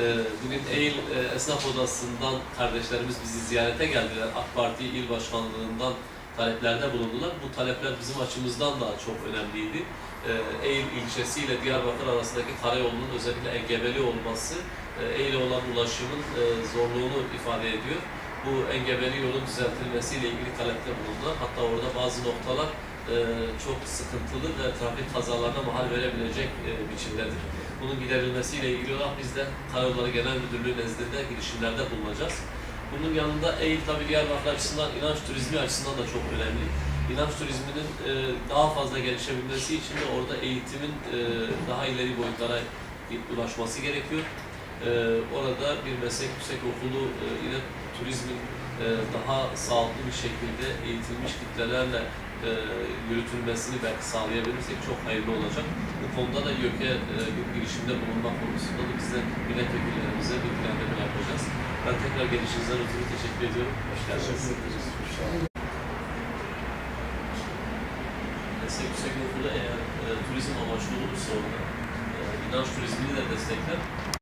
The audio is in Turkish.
Ee, Bugün Eğil e, Esnaf Odası'ndan kardeşlerimiz bizi ziyarete geldiler. AK Parti İl Başkanlığı'ndan taleplerde bulundular. Bu talepler bizim açımızdan da çok önemliydi. Ee, Eğil ilçesi ile Diyarbakır arasındaki karayolunun özellikle engebeli olması e, Eğil'e olan ulaşımın e, zorluğunu ifade ediyor. Bu engebeli yolun düzeltilmesiyle ilgili talepte bulundular. Hatta orada bazı noktalar e, çok sıkıntılı ve trafik kazalarına mahal verebilecek e, biçimdedir. Bunun giderilmesiyle ilgili olarak biz de Karayolları Genel Müdürlüğü nezdinde girişimlerde bulunacağız. Bunun yanında Eğil tabii Diyarbakır açısından, inanç turizmi açısından da çok önemli. İnanç turizminin e, daha fazla gelişebilmesi için de orada eğitimin e, daha ileri boyutlara ulaşması gerekiyor. E, orada bir meslek yüksek okulu e, ile turizmin e, daha sağlıklı bir şekilde eğitilmiş kitlelerle e, yürütülmesini belki sağlayabilirsek çok hayırlı olacak. Bu konuda da YÖK'e e, girişimde bulunmak konusunda da biz de milletvekillerimize bilgilendirme yapacağız. Ben tekrar gelişinizden ötürü teşekkür ediyorum. Hoş geldiniz. Meslek yüksek okulu eğer e, turizm amaçlı olursa orada e, inanç turizmini de destekler.